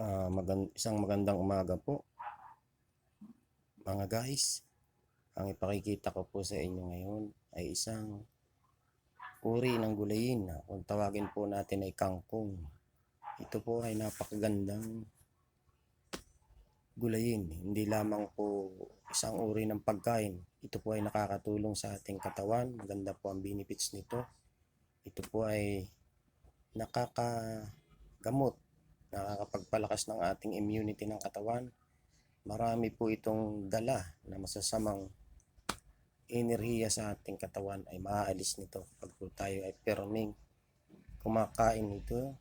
Ah, magan isang magandang umaga po. Mga guys, ang ipakikita ko po sa inyo ngayon ay isang uri ng gulayin na kung tawagin po natin ay kangkong. Ito po ay napakagandang gulayin. Hindi lamang po isang uri ng pagkain. Ito po ay nakakatulong sa ating katawan. Maganda po ang benefits nito. Ito po ay nakakagamot nakakapagpalakas ng ating immunity ng katawan. Marami po itong dala na masasamang enerhiya sa ating katawan ay maaalis nito pag po tayo ay perming kumakain nito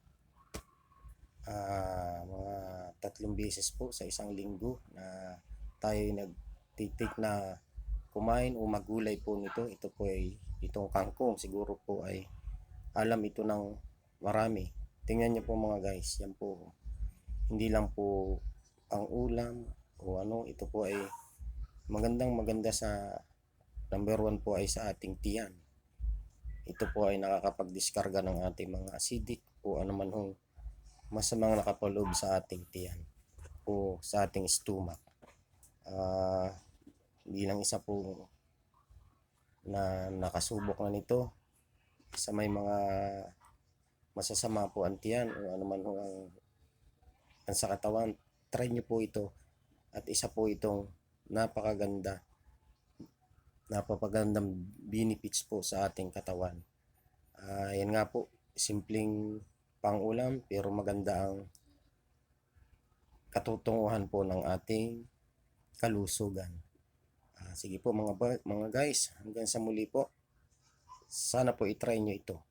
ah, mga tatlong beses po sa isang linggo na tayo ay nagtitik na kumain o magulay po nito. Ito po ay itong kangkong siguro po ay alam ito ng marami. Tingnan niyo po mga guys, yan po. Hindi lang po ang ulam o ano, ito po ay magandang maganda sa number one po ay sa ating tiyan. Ito po ay nakakapag-diskarga ng ating mga acidic o ano man hong masamang nakapaloob sa ating tiyan o sa ating stomach. Ah, bilang isa po na nakasubok na nito sa may mga masasama po ang tiyan o ano man ang, ang sa katawan, try nyo po ito at isa po itong napakaganda napapagandang benefits po sa ating katawan. Yan nga po, simpleng pangulam pero maganda ang katutunguhan po ng ating kalusugan. Ah, sige po mga mga guys, hanggang sa muli po. Sana po i-try nyo ito.